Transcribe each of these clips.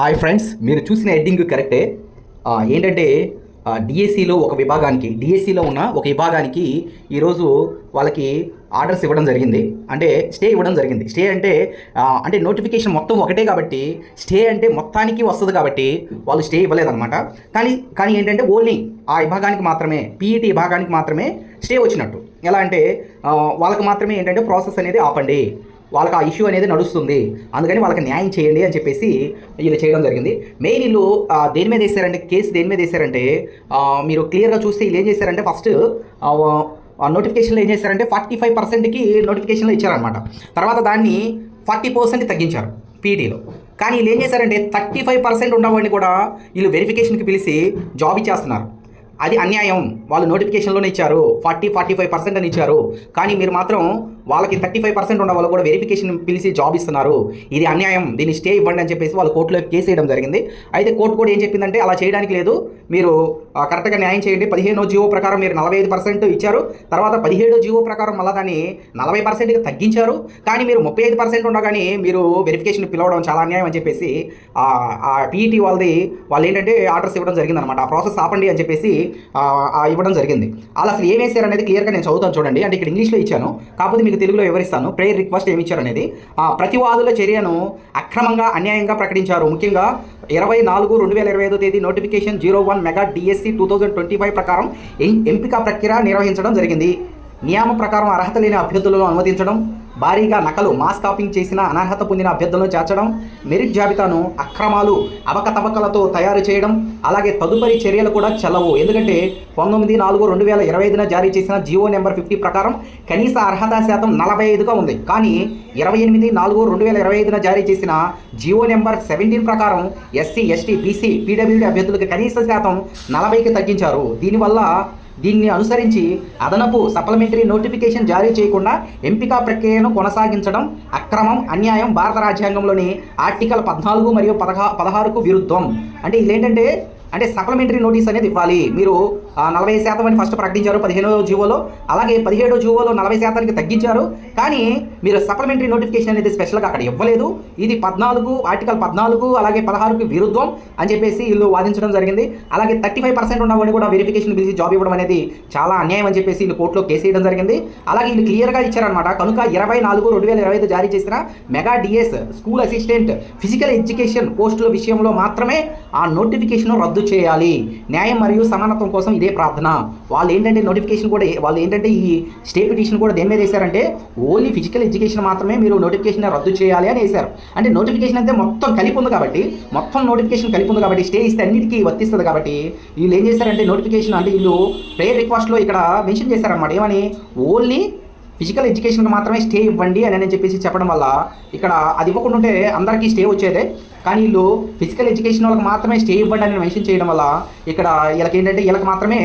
Hi friends మీరు చూసిన heading కరెక్టే ఏంటంటే డిఎస్సిలో ఒక విభాగానికి డిఎస్సిలో ఉన్న ఒక విభాగానికి ఈరోజు వాళ్ళకి ఆర్డర్స్ ఇవ్వడం జరిగింది. అంటే స్టే ఇవ్వడం జరిగింది. స్టే అంటే అంటే నోటిఫికేషన్ మొత్తం ఒకటే కాబట్టి స్టే అంటే మొత్తానికి వస్తుంది కాబట్టి వాళ్ళు స్టే ఇవ్వలేదన్నమాట. కానీ కానీ ఏంటంటే ఓన్లీ ఆ విభాగానికి మాత్రమే పీఈటీ విభాగానికి మాత్రమే స్టే వచ్చినట్టు. ఎలా అంటే వాళ్ళకి మాత్రమే ఏంటంటే ప్రాసెస్ అనేది ఆపండి. వాళ్ళకి ఆ ఇష్యూ అనేది నడుస్తుంది. అందుకని వాళ్ళకి న్యాయం చేయండి అని చెప్పేసి వీళ్ళు చేయడం జరిగింది. మెయిన్ వీళ్ళు దేని మీద వేశారంటే కేసు దేని మీద వేశారంటే మీరు క్లియర్గా చూస్తే వీళ్ళు ఏం చేశారంటే ఫస్ట్ నోటిఫికేషన్లో ఏం చేశారంటే ఫార్టీ ఫైవ్ పర్సెంట్కి నోటిఫికేషన్లో ఇచ్చారనమాట తర్వాత దాన్ని ఫార్టీ పర్సెంట్ తగ్గించారు పీటీలో కానీ వీళ్ళు ఏం చేశారంటే థర్టీ ఫైవ్ పర్సెంట్ ఉన్నవాడిని కూడా వీళ్ళు వెరిఫికేషన్కి పిలిచి జాబ్ ఇచ్చేస్తున్నారు. అది అన్యాయం. వాళ్ళు నోటిఫికేషన్లోనే ఇచ్చారు. ఫార్టీ ఫార్టీ ఫైవ్ పర్సెంట్ అని ఇచ్చారు. కానీ మీరు మాత్రం వాళ్ళకి థర్టీ ఫైవ్ పర్సెంట్ ఉన్న వాళ్ళు కూడా వెరిఫికేషన్ పిలిచి జాబ్ ఇస్తున్నారు. ఇది అన్యాయం దీన్ని స్టే ఇవ్వండి అని చెప్పేసి వాళ్ళు కోర్టులో కేసు వేయడం జరిగింది. అయితే కోర్టు కూడా ఏం చెప్పిందంటే అలా చేయడానికి లేదు. మీరు కరెక్ట్గా న్యాయం చేయండి. పదిహేనో జీవో ప్రకారం మీరు నలభై ఐదు పర్సెంట్ ఇచ్చారు. తర్వాత పదిహేడో జీవో ప్రకారం మళ్ళీ దాన్ని నలభై పర్సెంట్కి తగ్గించారు. కానీ మీరు ముప్పై ఐదు పర్సెంట్ ఉండగానే మీరు వెరిఫికేషన్ పిలవడం చాలా అన్యాయం అని చెప్పేసి ఆ, పీఈటీ వాళ్ళది వాళ్ళు ఏంటంటే ఆర్డర్స్ ఇవ్వడం జరిగిందనమాట ఆ ప్రాసెస్ ఆపండి అని చెప్పేసి ఇవ్వడం జరిగింది. అలా అసలు ఏం వేశారు అనేది క్లియర్గా నేను చదువుతాను చూడండి. అంటే ఇక్కడ ఇంగ్లీష్లో ఇచ్చాను. కాకపోతే మీకు తెలుగులో వివరిస్తాను. ప్రేయర్ రిక్వెస్ట్ ఏమి ఇచ్చారు అనేది ఆ ప్రతివాదుల చర్యను అక్రమంగా అన్యాయంగా ప్రకటించారు. ముఖ్యంగా ఇరవై నాలుగు రెండు వేల ఇరవై ఐదో తేదీ notification zero one mega DSC two thousand twenty five ప్రకారం ఎం- ఎంపిక ప్రక్రియ నిర్వహించడం జరిగింది. నియామ ప్రకారం అర్హత లేని అభ్యర్థులను అనుమతించడం భారీగా నకలు మాస్ కాపింగ్ చేసిన అనర్హత పొందిన అభ్యర్థులను చేర్చడం మెరిట్ జాబితాను అక్రమాలు అవకతవకలతో తయారు చేయడం అలాగే తదుపరి చర్యలు కూడా చెల్లవు. ఎందుకంటే పంతొమ్మిది నాలుగు రెండు వేల ఇరవై ఐదున జారీ చేసిన జియో నెంబర్ ఫిఫ్టీ ప్రకారం కనీస అర్హత శాతం నలభై ఐదుగా ఉంది. కానీ ఇరవై ఎనిమిది నాలుగు రెండు వేల ఇరవై ఐదున జారీ చేసిన జియో నెంబర్ సెవెంటీన్ ప్రకారం ఎస్సీ ఎస్టీ బీసీ పీడబ్ల్యూడీ అభ్యర్థులకు కనీస శాతం నలభైకి తగ్గించారు. దీనివల్ల దీన్ని అనుసరించి అదనపు సప్లిమెంటరీ నోటిఫికేషన్ జారీ చేయకుండా ఎంపిక ప్రక్రియను కొనసాగించడం అక్రమం అన్యాయం భారత రాజ్యాంగంలోని ఆర్టికల్ పద్నాలుగు మరియు పదహా పదహారుకు విరుద్ధం. అంటే ఇదేంటంటే అంటే సప్లిమెంటరీ నోటీస్ అనేది ఇవ్వాలి. మీరు నలభై శాతం అని ఫస్ట్ ప్రకటించారు పదిహేనో జీవోలో. అలాగే పదిహేడో జీవోలో నలభై శాతానికి తగ్గించారు. కానీ మీరు సప్లిమెంటరీ నోటిఫికేషన్ అనేది స్పెషల్గా అక్కడ ఇవ్వలేదు. ఇది పద్నాలుగు ఆర్టికల్ పద్నాలుగు అలాగే పదహారుకి విరుద్ధం అని చెప్పేసి వీళ్ళు వాదించడం జరిగింది. అలాగే థర్టీ ఫైవ్ పర్సెంట్ ఉన్నవాడిని కూడా వెరిఫికేషన్ పిలిచి జాబ్ ఇవ్వడం అనేది చాలా అన్యాయం అని చెప్పేసి వీళ్ళు కోర్టులో కేసు వేయడం జరిగింది. అలాగే వీళ్ళు క్లియర్గా ఇచ్చారనమాట కనుక ఇరవై నాలుగు రెండు వేల ఇరవై ఐదు జారీ చేసిన mega DS school assistant physical education పోస్టుల విషయంలో మాత్రమే ఆ నోటిఫికేషన్ రద్దు చేయాలి. న్యాయం మరియు సమానత్వం కోసం ఇదే ప్రార్థన. వాళ్ళు ఏంటంటే నోటిఫికేషన్ కూడా వాళ్ళు ఏంటంటే ఈ స్టే పిటిషన్ కూడా దేని మీద వేశారంటే ఓన్లీ ఫిజికల్ ఎడ్యుకేషన్ మాత్రమే మీరు నోటిఫికేషన్ రద్దు చేయాలి అని వేశారు. అంటే నోటిఫికేషన్ అయితే మొత్తం కలిపి ఉంది కాబట్టి మొత్తం నోటిఫికేషన్ కలిపి ఉంది కాబట్టి స్టే ఇస్తే అన్నిటికీ వర్తిస్తుంది కాబట్టి వీళ్ళు ఏం చేశారంటే నోటిఫికేషన్ అంటే వీళ్ళు ప్రేయర్ రిక్వెస్ట్లో ఇక్కడ మెన్షన్ చేశారన్నమాట. ఏమని? ఓన్లీ ఫిజికల్ ఎడ్యుకేషన్కి మాత్రమే స్టే ఇవ్వండి అని అని చెప్పేసి చెప్పడం వల్ల ఇక్కడ అది ఇవ్వకుండా ఉంటే అందరికీ స్టే వచ్చేదే. కానీ వీళ్ళు ఫిజికల్ ఎడ్యుకేషన్ వాళ్ళకి మాత్రమే స్టే ఇవ్వండి అని మెన్షన్ చేయడం వల్ల ఇక్కడ వీళ్ళకి ఏంటంటే వీళ్ళకి మాత్రమే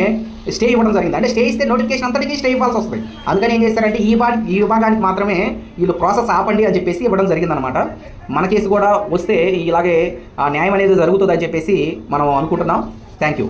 స్టే ఇవ్వడం జరిగింది. అంటే స్టే ఇస్తే నోటిఫికేషన్ అంతటికీ స్టే ఇవ్వాల్సి వస్తుంది. అందుకని ఏం చేస్తారంటే ఈ వా ఈ విభాగానికి మాత్రమే వీళ్ళు ప్రాసెస్ ఆపండి అని చెప్పేసి ఇవ్వడం జరిగిందనమాట మన కేసు కూడా వస్తే ఇలాగే ఆ, న్యాయం అనేది జరుగుతుంది అని చెప్పేసి మనం అనుకుంటున్నాం. Thank you